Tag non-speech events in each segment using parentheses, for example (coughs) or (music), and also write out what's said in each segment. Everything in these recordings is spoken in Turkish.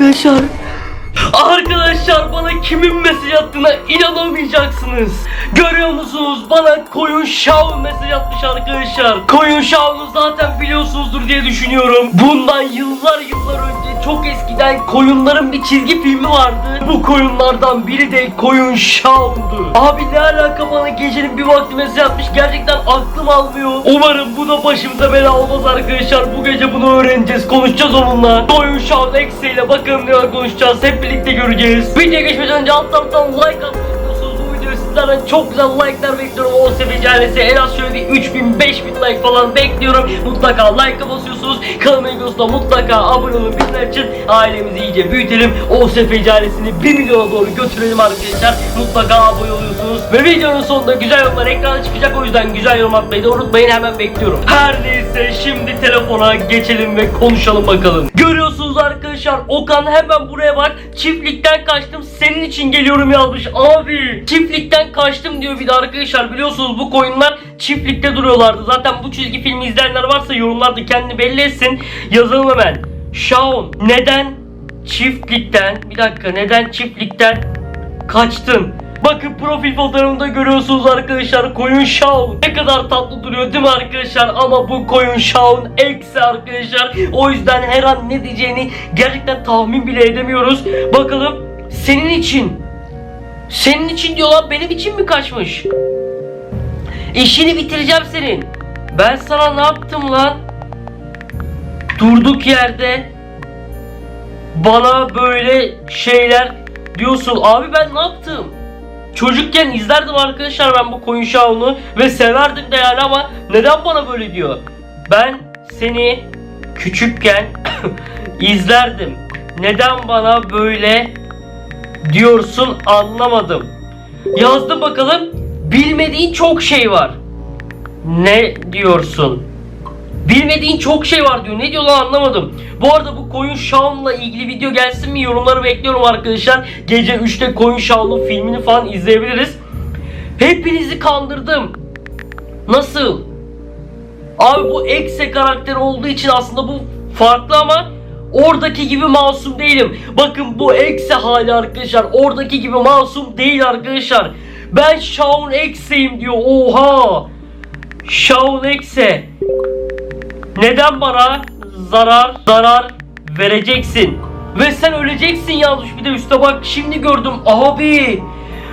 Arkadaşlar Arkadaşlar bana kimin mesaj attığına inanamayacaksınız. Görüyor musunuz? Bana Koyun Shaw mesaj atmış arkadaşlar. Koyun Shaw'u zaten biliyorsunuzdur diye düşünüyorum. Bundan yıllar yıllar önce çok eskiden koyunların bir çizgi filmi vardı. Bu koyunlardan biri de Koyun Shaw'du. Abi ne alaka bana gecenin bir vakti mesaj atmış. Gerçekten aklım almıyor. Umarım bu da başımıza bela olmaz arkadaşlar. Bu gece bunu öğreneceğiz. Konuşacağız onunla. Koyun Exe ile bakalım neler konuşacağız. Hep birlikte göreceğiz. Videoya geçmeden önce alt taraftan like atmayı unutmuyorsunuz. Bu videoya sizlerden çok güzel like'lar bekliyorum. O sefer ailesi en az şöyle bir 3000 5000 like falan bekliyorum. Mutlaka like'a basıyorsunuz. Kanalıma videosuna mutlaka abone olun. Bizler için ailemizi iyice büyütelim. O sefer ailesini 1 milyona doğru götürelim arkadaşlar. Mutlaka abone oluyorsunuz. Ve videonun sonunda güzel yorumlar ekrana çıkacak. O yüzden güzel yorum atmayı da unutmayın. Hemen bekliyorum. Her neyse şimdi telefona geçelim ve konuşalım bakalım. Görüyorsunuz arkadaşlar Okan hemen buraya bak. Çiftlikten kaçtım senin için geliyorum yazmış. Abi çiftlikten kaçtım diyor bir de arkadaşlar. Biliyorsunuz bu koyunlar çiftlikte duruyorlardı. Zaten bu çizgi filmi izleyenler varsa yorumlarda kendini belli etsin. Yazalım hemen. Shaun neden çiftlikten bir dakika neden çiftlikten kaçtın? Bakın profil fotoğrafında görüyorsunuz arkadaşlar koyun Shaun. Ne kadar tatlı duruyor değil mi arkadaşlar? Ama bu koyun Shaun eksi arkadaşlar. O yüzden her an ne diyeceğini gerçekten tahmin bile edemiyoruz. Bakalım senin için. Senin için diyor lan benim için mi kaçmış? İşini bitireceğim senin. Ben sana ne yaptım lan? Durduk yerde bana böyle şeyler diyorsun. Abi ben ne yaptım? Çocukken izlerdim arkadaşlar ben bu koyun şahını ve severdim de yani ama neden bana böyle diyor? Ben seni küçükken (coughs) izlerdim. Neden bana böyle diyorsun anlamadım. Yazdım bakalım. Bilmediğin çok şey var. Ne diyorsun? Bilmediğin çok şey var diyor. Ne diyor lan anlamadım. Bu arada bu koyun şavunla ilgili video gelsin mi yorumları bekliyorum arkadaşlar. Gece 3'te koyun şavunun filmini falan izleyebiliriz. Hepinizi kandırdım. Nasıl? Abi bu Exe karakteri olduğu için aslında bu farklı ama oradaki gibi masum değilim. Bakın bu Exe hali arkadaşlar. Oradaki gibi masum değil arkadaşlar. Ben Shaun Exe'yim diyor. Oha! Shaun Exe. Neden bana zarar zarar vereceksin? Ve sen öleceksin yazmış bir de üste bak şimdi gördüm abi.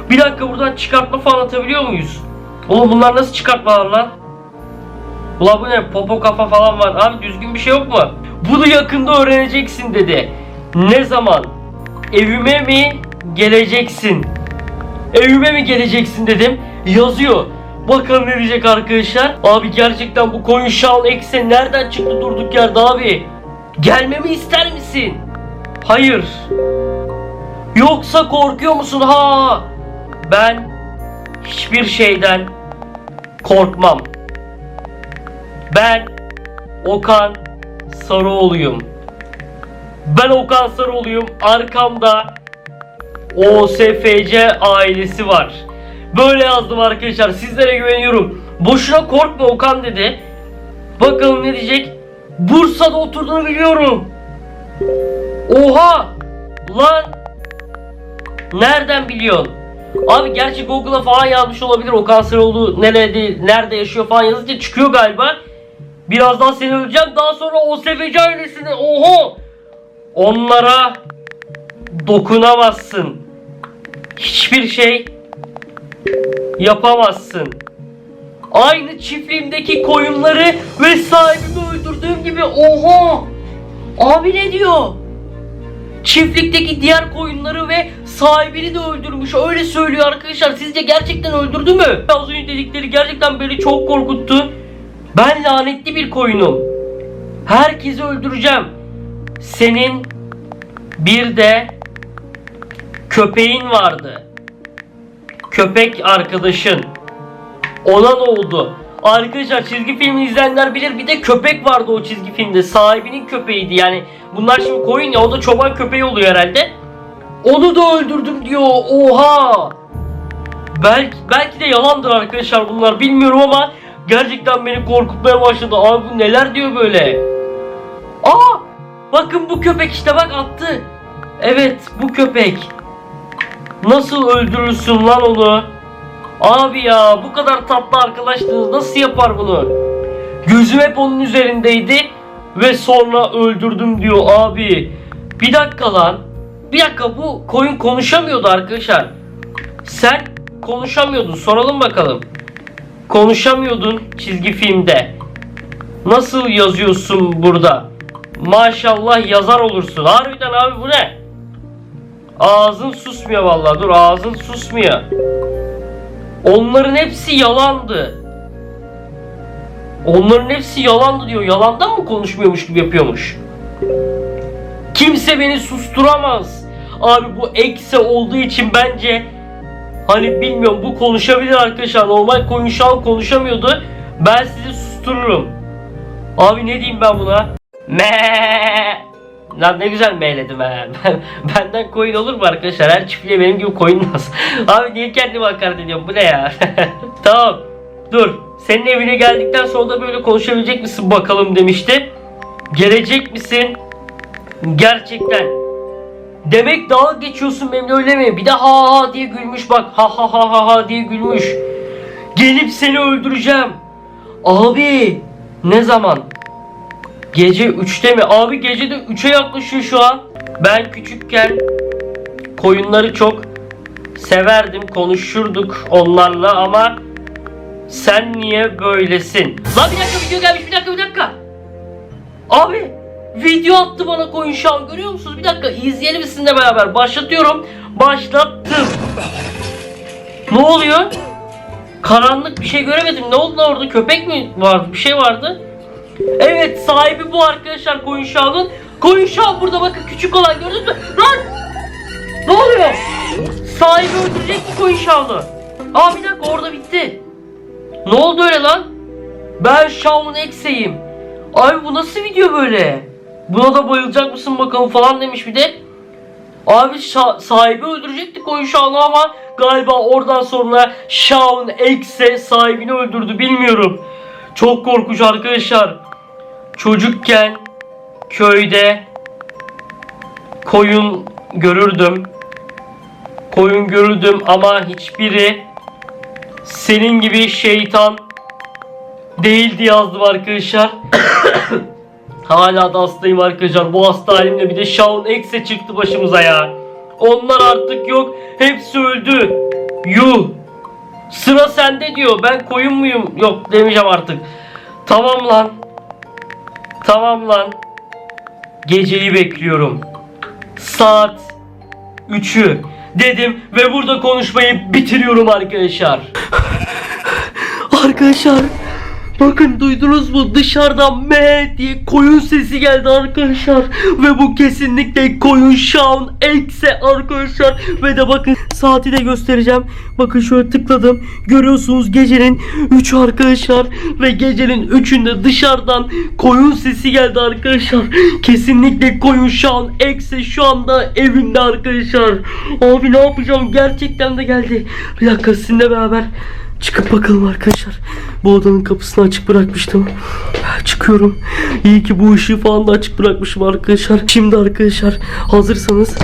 Bir dakika buradan çıkartma falan atabiliyor muyuz? Oğlum bunlar nasıl çıkartmalar lan? Ulan bu ne popo kafa falan var abi düzgün bir şey yok mu? Bunu yakında öğreneceksin dedi. Ne zaman? Evime mi geleceksin? Evime mi geleceksin dedim. Yazıyor. Bakalım ne diyecek arkadaşlar. Abi gerçekten bu koyun şal ekse nereden çıktı durduk yerde abi? Gelmemi ister misin? Hayır. Yoksa korkuyor musun ha? Ben hiçbir şeyden korkmam. Ben Okan Sarıoğlu'yum. Ben Okan Sarıoğlu'yum. Arkamda OSFC ailesi var. Böyle yazdım arkadaşlar. Sizlere güveniyorum. Boşuna korkma Okan dedi. Bakalım ne diyecek? Bursa'da oturduğunu biliyorum. Oha! Lan! Nereden biliyorsun? Abi gerçi Google'a falan yazmış olabilir Okan Sarıoğlu nerede, nerede yaşıyor falan yazınca çıkıyor galiba. Birazdan seni öleceğim. Daha sonra OSFC ailesine oha! Onlara dokunamazsın. Hiçbir şey yapamazsın. Aynı çiftliğimdeki koyunları ve sahibimi öldürdüğüm gibi oha! Abi ne diyor? Çiftlikteki diğer koyunları ve sahibini de öldürmüş. Öyle söylüyor arkadaşlar. Sizce gerçekten öldürdü mü? Az önce dedikleri gerçekten beni çok korkuttu. Ben lanetli bir koyunum. Herkesi öldüreceğim. Senin bir de köpeğin vardı. Köpek arkadaşın. Ona ne oldu? Arkadaşlar çizgi filmi izleyenler bilir bir de köpek vardı o çizgi filmde. Sahibinin köpeğiydi yani. Bunlar şimdi koyun ya o da çoban köpeği oluyor herhalde. Onu da öldürdüm diyor. Oha! Belki, belki de yalandır arkadaşlar bunlar bilmiyorum ama gerçekten beni korkutmaya başladı. Abi bu neler diyor böyle? Aa! Bakın bu köpek işte bak attı. Evet bu köpek. Nasıl öldürürsün lan onu? Abi ya bu kadar tatlı arkadaşlığınız nasıl yapar bunu? Gözüm hep onun üzerindeydi ve sonra öldürdüm diyor abi. Bir dakika lan. Bir dakika bu koyun konuşamıyordu arkadaşlar. Sen konuşamıyordun soralım bakalım. Konuşamıyordun çizgi filmde. Nasıl yazıyorsun burada? Maşallah yazar olursun. Harbiden abi bu ne? Ağzın susmuyor vallahi. Dur ağzın susmuyor. Onların hepsi yalandı. Onların hepsi yalandı diyor. Yalandan mı konuşmuyormuş gibi yapıyormuş? Kimse beni susturamaz. Abi bu ekse olduğu için bence hani bilmiyorum bu konuşabilir arkadaşlar. Normal konuşan konuşamıyordu. Ben sizi sustururum. Abi ne diyeyim ben buna? Me. Lan ne güzel meyledim ha. (laughs) Ben, benden koyun olur mu arkadaşlar? Her çiftliğe benim gibi koyun nasıl? (laughs) Abi niye kendimi hakaret ediyorum? Bu ne ya? (laughs) tamam. Dur. Senin evine geldikten sonra da böyle konuşabilecek misin bakalım demişti. Gelecek misin? Gerçekten. Demek dalga geçiyorsun benimle öyle mi? Bir de ha ha diye gülmüş bak. Ha ha ha ha ha diye gülmüş. Gelip seni öldüreceğim. Abi ne zaman? Gece 3'te mi? Abi gece de 3'e yaklaşıyor şu an. Ben küçükken koyunları çok severdim. Konuşurduk onlarla ama sen niye böylesin? Lan bir dakika video gelmiş bir dakika bir dakika. Abi video attı bana koyun şu an görüyor musunuz? Bir dakika izleyelim sizinle beraber. Başlatıyorum. Başlattım. Ne oluyor? Karanlık bir şey göremedim. Ne oldu orada? Köpek mi vardı? Bir şey vardı. Evet sahibi bu arkadaşlar koyun şahının. Koyun şah burada bakın küçük olan gördünüz mü? Lan! Ne oluyor? Sahibi öldürecek mi koyun şahını? Aa bir dakika orada bitti. Ne oldu öyle lan? Ben Shaun X'eyim. Abi bu nasıl video böyle? Buna da bayılacak mısın bakalım falan demiş bir de. Abi sahibi öldürecekti koyun Shaun'u ama galiba oradan sonra Shaun X'e sahibini öldürdü bilmiyorum. Çok korkunç arkadaşlar. Çocukken köyde koyun görürdüm. Koyun görürdüm ama hiçbiri senin gibi şeytan değildi yazdım arkadaşlar. (coughs) Hala da hastayım arkadaşlar. Bu hasta halimle bir de Shaun X'e çıktı başımıza ya. Onlar artık yok. Hepsi öldü. Yuh. Sıra sende diyor. Ben koyun muyum? Yok demeyeceğim artık. Tamam lan. Tamam lan. Geceyi bekliyorum. Saat 3'ü dedim ve burada konuşmayı bitiriyorum arkadaşlar. (laughs) Arkadaşlar Bakın duydunuz mu? Dışarıdan me diye koyun sesi geldi arkadaşlar. Ve bu kesinlikle koyun Shaun X'e arkadaşlar. Ve de bakın saati de göstereceğim. Bakın şöyle tıkladım. Görüyorsunuz gecenin 3 arkadaşlar. Ve gecenin 3'ünde dışarıdan koyun sesi geldi arkadaşlar. Kesinlikle koyun Shaun X'e şu anda evimde arkadaşlar. Abi ne yapacağım? Gerçekten de geldi. Bir dakika sizinle beraber Çıkıp bakalım arkadaşlar. Bu odanın kapısını açık bırakmıştım. Çıkıyorum. İyi ki bu ışığı falan da açık bırakmışım arkadaşlar. Şimdi arkadaşlar hazırsanız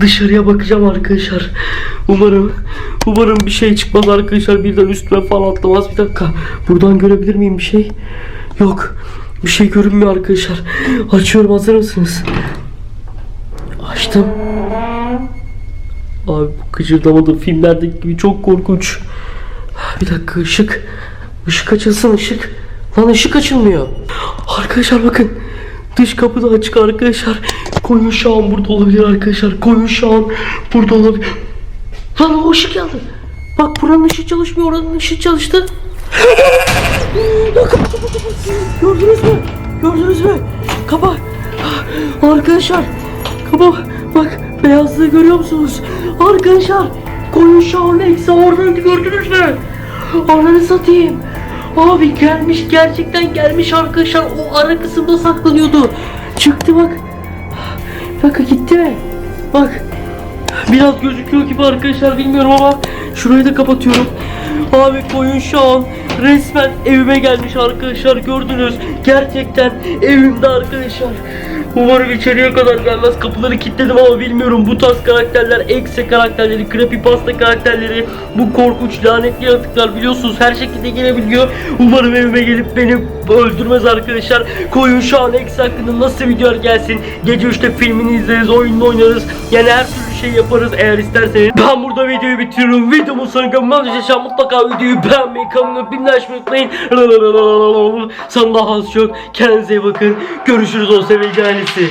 dışarıya bakacağım arkadaşlar. Umarım umarım bir şey çıkmaz arkadaşlar. Birden üstüme falan atlamaz. Bir dakika. Buradan görebilir miyim bir şey? Yok. Bir şey görünmüyor arkadaşlar. Açıyorum hazır mısınız? Açtım. Abi bu gıcırdamadı filmlerdeki gibi çok korkunç. Bir dakika ışık. Işık açılsın ışık. Lan ışık açılmıyor. Arkadaşlar bakın. Dış kapı da açık arkadaşlar. Koyun şahın burada olabilir arkadaşlar. Koyun şahın burada olabilir. Lan o ışık yandı. Bak buranın ışığı çalışmıyor. Oranın ışığı çalıştı. Gördünüz mü? Gördünüz mü? Kapa. Arkadaşlar. Kapa. Bak beyazlığı görüyor musunuz? Arkadaşlar. Koyun Shaun X'e oradaydı gördünüz mü? Ananı satayım. Abi gelmiş gerçekten gelmiş arkadaşlar. O ara kısımda saklanıyordu. Çıktı bak. Bakın gitti? Bak. Biraz gözüküyor gibi arkadaşlar bilmiyorum ama şurayı da kapatıyorum. Abi koyun şu an resmen evime gelmiş arkadaşlar gördünüz. Gerçekten evimde arkadaşlar. Umarım içeriye kadar gelmez. Kapıları kilitledim ama bilmiyorum. Bu tarz karakterler, ekse karakterleri, creepypasta karakterleri, bu korkunç lanetli yaratıklar biliyorsunuz her şekilde gelebiliyor. Umarım evime gelip beni öldürmez arkadaşlar. Koyun şu an ekse hakkında nasıl videolar gelsin. Gece 3'te filmini izleriz, oyununu oynarız. Yani her türlü şey yaparız eğer isterseniz. Ben burada videoyu bitiriyorum. Videomun sonuna kalmam mutlaka videoyu beğenmeyi, kanalıma bildirim açmayı unutmayın. Sana daha az çok. Kendinize iyi bakın. Görüşürüz o sevgili ailesi.